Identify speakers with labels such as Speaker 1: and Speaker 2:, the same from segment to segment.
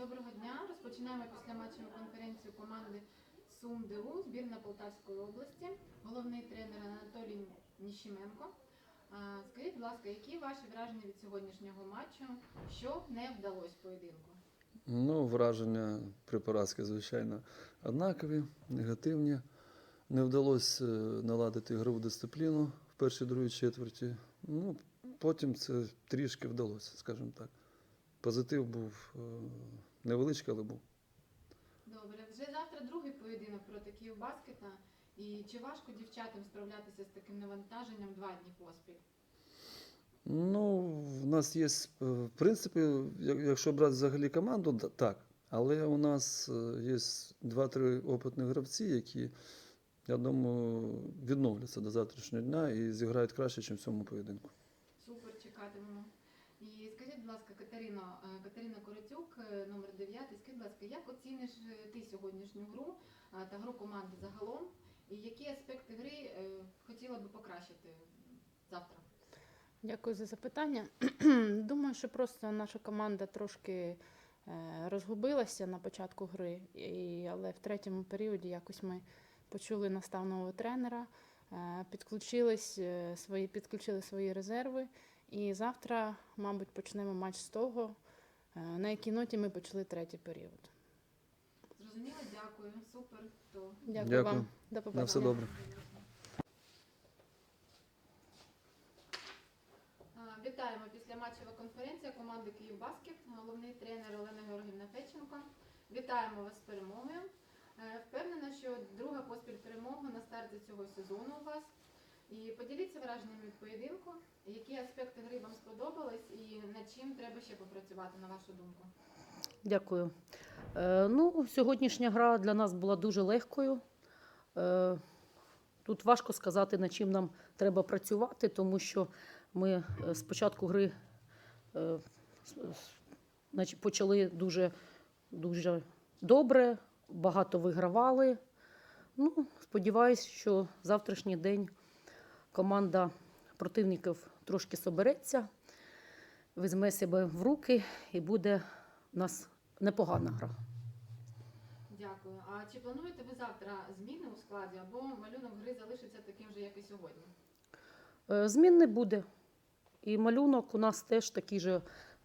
Speaker 1: Доброго дня. Розпочинаємо після матчеву конференцію команди Сум ДУ, збірна Полтавської області, головний тренер Анатолій Ніщименко. Скажіть, будь ласка, які ваші враження від сьогоднішнього матчу? Що не вдалося поєдинку?
Speaker 2: Ну, враження при поразці, звичайно, однакові, негативні. Не вдалося е, наладити ігрову дисципліну в першій другій четверті. Ну, потім це трішки вдалося, скажімо так. Позитив був е, невеличкий, але був.
Speaker 1: Добре, вже завтра другий поєдинок проти Київбаскета. І чи важко дівчатам справлятися з таким навантаженням два дні поспіль?
Speaker 2: Ну, в нас є, е, в принципі, якщо брати взагалі команду, так. Але у нас е, є два-три опитні гравці, які, я думаю, відновляться до завтрашнього дня і зіграють краще, ніж в цьому поєдинку.
Speaker 1: Супер, чекатимемо. Ласка, Катерино, е, Катерина Коротюк, е, номер 9, скажіть, будь ласка, як оціниш е, ти сьогоднішню гру та гру команди загалом? І які аспекти гри хотіла би покращити завтра?
Speaker 3: Дякую за запитання. Думаю, що просто наша команда трошки розгубилася на початку гри, і, але в третьому періоді якось ми почули наставного тренера, підключились, свої, підключили свої резерви. І завтра, мабуть, почнемо матч з того, е, на якій ноті ми почали третій період.
Speaker 1: Зрозуміло, дякую, супер. То
Speaker 3: Дякую,
Speaker 2: Дякую.
Speaker 3: вам. До
Speaker 2: На все добре.
Speaker 1: Вітаємо після матчева конференція команди Київбаскет, головний тренер Олена Георгівна Феченко. Вітаємо вас з перемогою. Е, Впевнена, що друга поспіль перемога на старті цього сезону у вас. І поділіться враженнями від поєдинку, які аспекти гри вам і над чим треба ще попрацювати, на вашу думку.
Speaker 4: Дякую. Е, ну, сьогоднішня гра для нас була дуже легкою. Е, тут важко сказати, над чим нам треба працювати, тому що ми е, з початку гри е, почали дуже, дуже добре, багато вигравали. Ну, сподіваюсь, що завтрашній день команда противників трошки собереться, візьме себе в руки і буде у нас непогана гра.
Speaker 1: Дякую. А чи плануєте ви завтра зміни у складі або малюнок гри залишиться таким же, як і сьогодні?
Speaker 4: Е, Змін не буде. І малюнок у нас теж такий же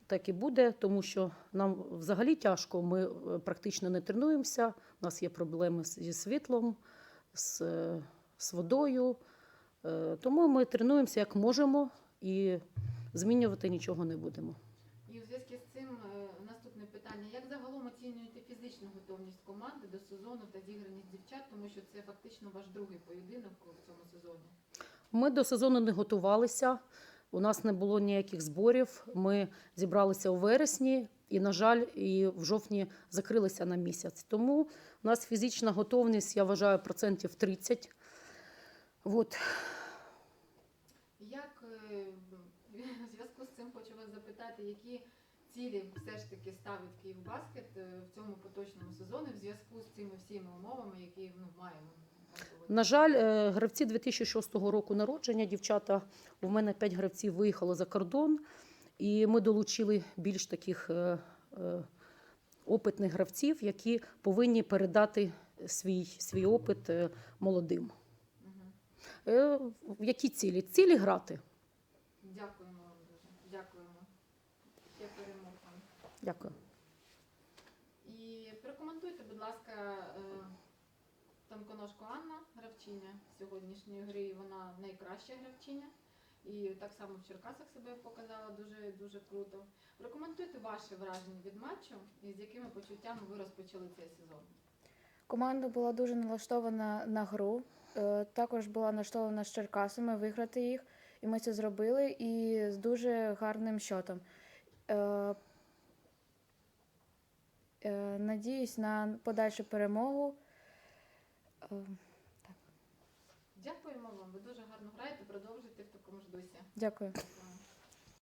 Speaker 4: так і буде, тому що нам взагалі тяжко. Ми е, практично не тренуємося. У нас є проблеми зі світлом, з, е, з водою. Тому ми тренуємося як можемо і змінювати нічого не будемо.
Speaker 1: І у зв'язку з цим е, наступне питання: як загалом оцінюєте фізичну готовність команди до сезону та зіграність дівчат, тому що це фактично ваш другий поєдинок у цьому сезоні?
Speaker 4: Ми до сезону не готувалися. У нас не було ніяких зборів. Ми зібралися у вересні і, на жаль, і в жовтні закрилися на місяць. Тому у нас фізична готовність, я вважаю, процентів 30. От.
Speaker 1: Як е, в зв'язку з цим хочу вас запитати, які цілі все ж таки ставить Київбаскет е, в цьому поточному сезоні в зв'язку з цими всіми умовами, які ну, маємо на
Speaker 4: жаль, е, гравці 2006 року народження, дівчата, у мене 5 гравців виїхало за кордон, і ми долучили більш таких е, е, опитних гравців, які повинні передати свій, свій опит молодим. Які цілі? Цілі грати.
Speaker 1: Дякуємо вам дуже. Дякуємо. Я перемог вам.
Speaker 4: Дякую.
Speaker 1: І прокоментуйте, будь ласка, е, тонконожку Анна, гравчиня сьогоднішньої гри. Вона найкраща гравчиня. І так само в Черкасах себе показала дуже дуже круто. Прокоментуйте ваші враження від матчу і з якими почуттями ви розпочали цей сезон.
Speaker 5: Команда була дуже налаштована на гру. е, Також була налаштована з Черкасами виграти їх, і ми це зробили і з дуже гарним щотом. Е, е, Надіюсь на подальшу перемогу. Так.
Speaker 1: Дякуємо вам. Ви дуже гарно граєте. Продовжуйте в такому ж дусі. Дякую.